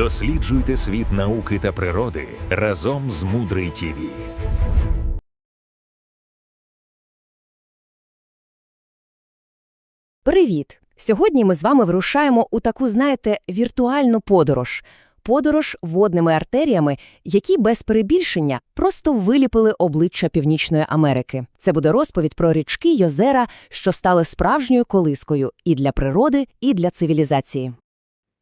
Досліджуйте світ науки та природи разом з Мудрий ТІВІ. Привіт! Сьогодні ми з вами вирушаємо у таку, знаєте, віртуальну подорож. Подорож водними артеріями, які без перебільшення просто виліпили обличчя Північної Америки. Це буде розповідь про річки й озера, що стали справжньою колискою і для природи, і для цивілізації.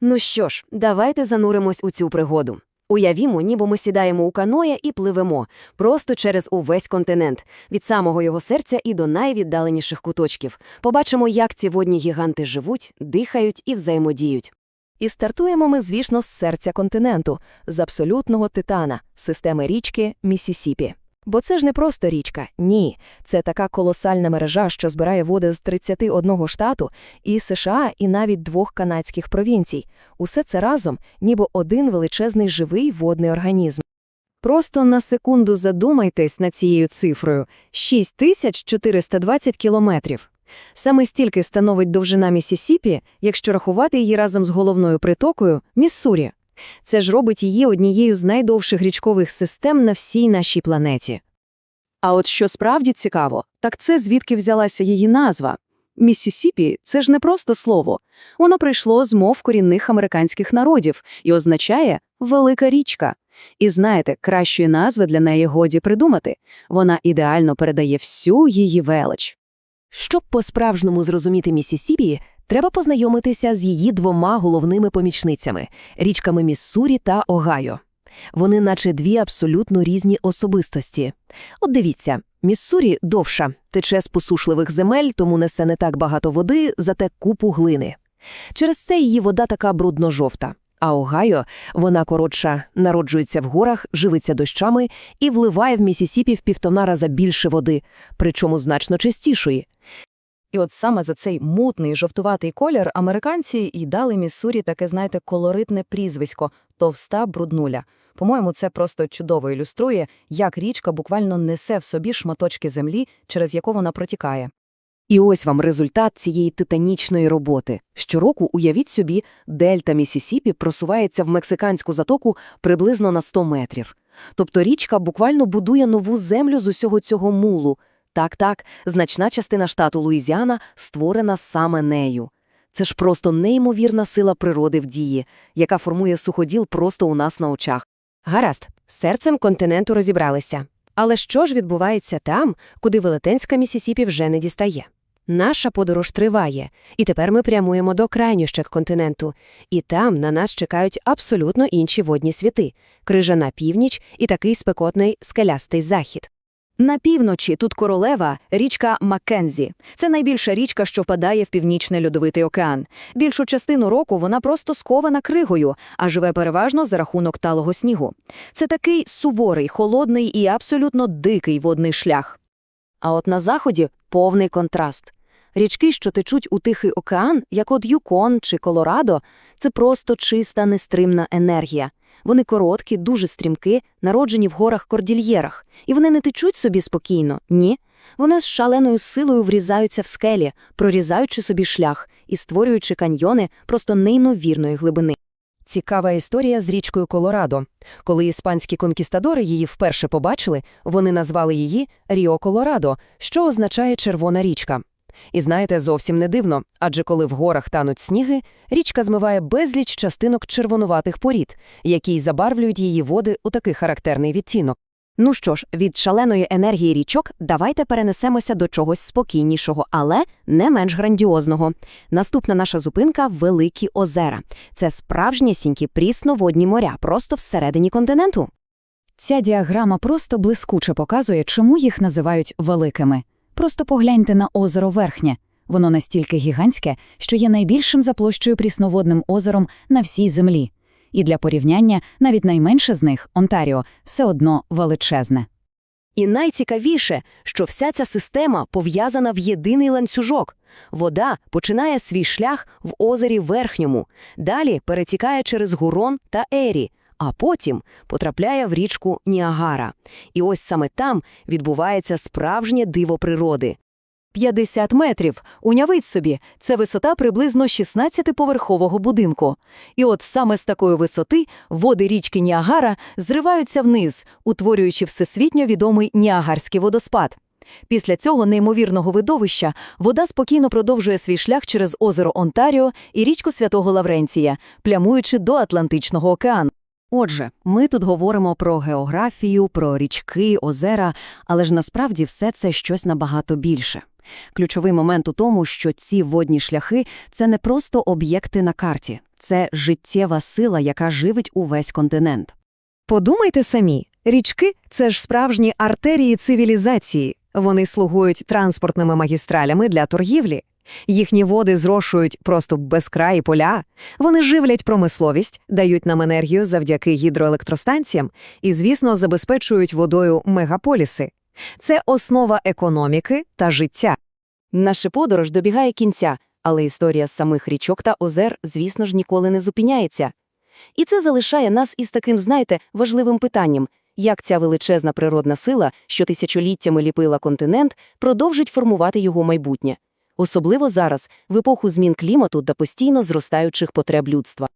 Ну що ж, давайте зануримось у цю пригоду. Уявімо, ніби ми сідаємо у каноє і пливемо просто через увесь континент, від самого його серця і до найвіддаленіших куточків. Побачимо, як ці водні гіганти живуть, дихають і взаємодіють. І стартуємо ми, звісно, з серця континенту, з абсолютного титана, системи річки Міссісіпі. Бо це ж не просто річка, ні. Це така колосальна мережа, що збирає води з 31 штату, і США, і навіть двох канадських провінцій. Усе це разом, ніби один величезний живий водний організм. Просто на секунду задумайтесь над цією цифрою – 6420 кілометрів. Саме стільки становить довжина Міссісіпі, якщо рахувати її разом з головною притокою – Міссурі. Це ж робить її однією з найдовших річкових систем на всій нашій планеті. А от що справді цікаво, так це звідки взялася її назва. Міссісіпі – це ж не просто слово. Воно прийшло з мов корінних американських народів і означає «велика річка». І знаєте, кращої назви для неї годі придумати. Вона ідеально передає всю її велич. Щоб по-справжньому зрозуміти Міссісіпі, треба познайомитися з її двома головними помічницями – річками Міссурі та Огайо. Вони наче дві абсолютно різні особистості. От дивіться, Міссурі довша, тече з посушливих земель, тому несе не так багато води, зате купу глини. Через це її вода така брудно-жовта. А Огайо, вона коротша, народжується в горах, живиться дощами і вливає в Міссісіпі в півтона раза більше води, причому значно частішої. І от саме за цей мутний жовтуватий колір американці й дали Міссурі таке, знаєте, колоритне прізвисько – товста бруднуля. По-моєму, це просто чудово ілюструє, як річка буквально несе в собі шматочки землі, через яку вона протікає. І ось вам результат цієї титанічної роботи. Щороку, уявіть собі, дельта Міссісіпі просувається в мексиканську затоку приблизно на 100 метрів. Тобто річка буквально будує нову землю з усього цього мулу. Так-так, значна частина штату Луїзіана створена саме нею. Це ж просто неймовірна сила природи в дії, яка формує суходіл просто у нас на очах. Гаразд, серцем континенту розібралися. Але що ж відбувається там, куди велетенська Міссісіпі вже не дістає? Наша подорож триває, і тепер ми прямуємо до крайнющих континенту. І там на нас чекають абсолютно інші водні світи – крижана північ і такий спекотний скелястий захід. На півночі тут королева – річка Маккензі. Це найбільша річка, що впадає в північний льодовитий океан. Більшу частину року вона просто скована кригою, а живе переважно за рахунок талого снігу. Це такий суворий, холодний і абсолютно дикий водний шлях. А от на заході повний контраст. Річки, що течуть у Тихий океан, як от Юкон чи Колорадо, це просто чиста нестримна енергія. Вони короткі, дуже стрімкі, народжені в горах-кордільєрах. І вони не течуть собі спокійно, ні. Вони з шаленою силою врізаються в скелі, прорізаючи собі шлях і створюючи каньйони просто неймовірної глибини. Цікава історія з річкою Колорадо. Коли іспанські конкістадори її вперше побачили, вони назвали її Ріо Колорадо, що означає «червона річка». І знаєте, зовсім не дивно, адже коли в горах тануть сніги, річка змиває безліч частинок червонуватих порід, які й забарвлюють її води у такий характерний відтінок. Ну що ж, від шаленої енергії річок давайте перенесемося до чогось спокійнішого, але не менш грандіозного. Наступна наша зупинка – Великі озера. Це справжнісінькі прісноводні моря, просто всередині континенту. Ця діаграма просто блискуче показує, чому їх називають великими. Просто погляньте на озеро Верхнє. Воно настільки гігантське, що є найбільшим за площею прісноводним озером на всій землі. І для порівняння навіть найменше з них, Онтаріо, все одно величезне. І найцікавіше, що вся ця система пов'язана в єдиний ланцюжок. Вода починає свій шлях в озері Верхньому, далі перетікає через Гурон та Ері, а потім потрапляє в річку Ніагара. І ось саме там відбувається справжнє диво природи. 50 метрів. Уявіть собі, це висота приблизно 16-поверхового будинку. І от саме з такої висоти води річки Ніагара зриваються вниз, утворюючи всесвітньо відомий Ніагарський водоспад. Після цього неймовірного видовища вода спокійно продовжує свій шлях через озеро Онтаріо і річку Святого Лавренція, плямуючи до Атлантичного океану. Отже, ми тут говоримо про географію, про річки, озера, але ж насправді все це щось набагато більше. Ключовий момент у тому, що ці водні шляхи – це не просто об'єкти на карті, це життєва сила, яка живить увесь континент. Подумайте самі, річки – це ж справжні артерії цивілізації. Вони слугують транспортними магістралями для торгівлі. Їхні води зрошують просто безкраї поля. Вони живлять промисловість, дають нам енергію завдяки гідроелектростанціям і, звісно, забезпечують водою мегаполіси. Це основа економіки та життя. Наша подорож добігає кінця, але історія самих річок та озер, звісно ж, ніколи не зупиняється. І це залишає нас із таким, знаєте, важливим питанням – як ця величезна природна сила, що тисячоліттями ліпила континент, продовжить формувати його майбутнє. Особливо зараз, в епоху змін клімату та постійно зростаючих потреб людства.